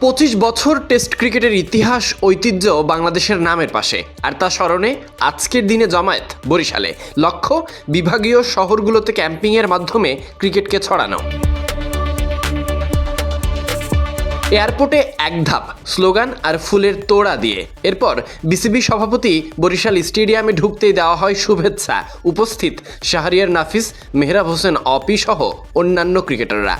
পঁচিশ বছর টেস্ট ক্রিকেটের ইতিহাস, ঐতিহ্য বাংলাদেশের নামের পাশে। আর তা স্মরণে আজকের দিনে জমায়েত বরিশালে। লক্ষ্য, বিভাগীয় শহরগুলোতে ক্যাম্পিংয়ের মাধ্যমে ক্রিকেটকে ছড়ানো। এয়ারপোর্টে এক ধাপ, স্লোগান আর ফুলের তোড়া দিয়ে। এরপর বিসিবি সভাপতি বরিশাল স্টেডিয়ামে ঢুকতেই দেওয়া হয় শুভেচ্ছা। উপস্থিত শাহরিয়ার নাফিস, মেহরাব হোসেন অপি সহ অন্যান্য ক্রিকেটাররা।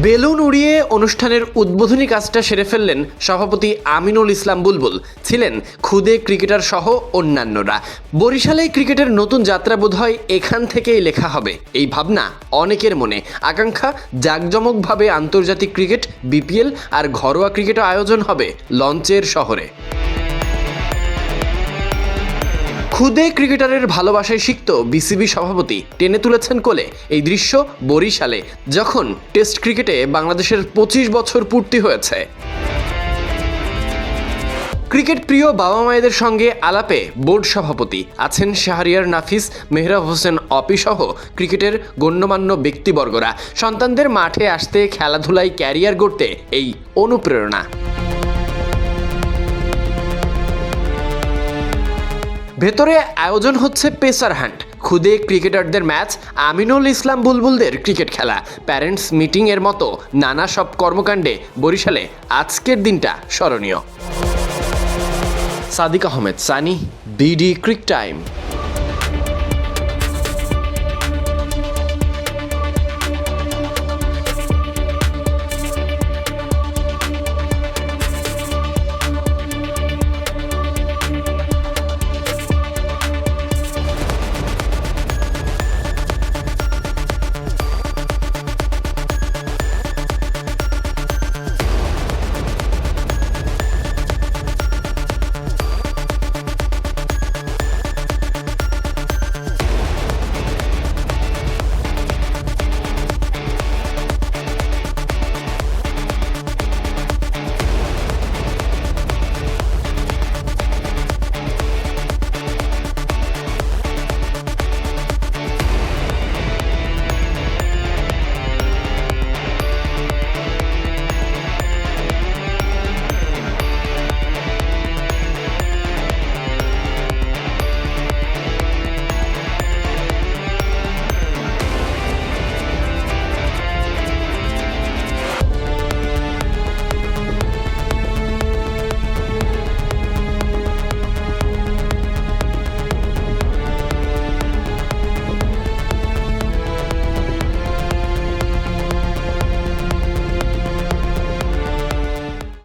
বেলুন উড়িয়ে অনুষ্ঠানের উদ্বোধনী কাজটা সেরে ফেললেন সভাপতি আমিনুল ইসলাম বুলবুল। ছিলেন খুদে ক্রিকেটার সহ অন্যান্যরা। বরিশালে ক্রিকেটের নতুন যাত্রা বোধ হয় এখান থেকেই লেখা হবে। এই ভাবনা অনেকের মনে। আকাঙ্ক্ষা, জাঁকজমকভাবে আন্তর্জাতিক ক্রিকেট, বিপিএল আর ঘরোয়া ক্রিকেট আয়োজন হবে লঞ্চের শহরে। খুদে ক্রিকেটারের ভালোবাসায় সিক্ত বিসিবি সভাপতি টেনে তুলেছেন কোলে এই দৃশ্য বরিশালে, যখন টেস্ট ক্রিকেটে বাংলাদেশের পঁচিশ বছর পূর্তি হয়েছে। ক্রিকেট প্রিয় বাবা মায়েদের সঙ্গে আলাপে বোর্ড সভাপতি আছেন শাহরিয়ার নাফিস, মেহরাব হোসেন অপি সহ ক্রিকেটের গণ্যমান্য ব্যক্তিবর্গরা। সন্তানদের মাঠে আসতে, খেলাধুলায় ক্যারিয়ার গড়তে এই অনুপ্রেরণা। ভেতরে আয়োজন হচ্ছে পেসার হান্ট। খুদে ক্রিকেটারদের ম্যাচ, আমিনুল ইসলাম বুলবুলদের ক্রিকেট খেলা। প্যারেন্টস মিটিং এর মতো নানা সব কর্মকাণ্ডে বরিশালে আজকের দিনটা স্মরণীয়। Sadiq Ahmed, Sunny BD cric time.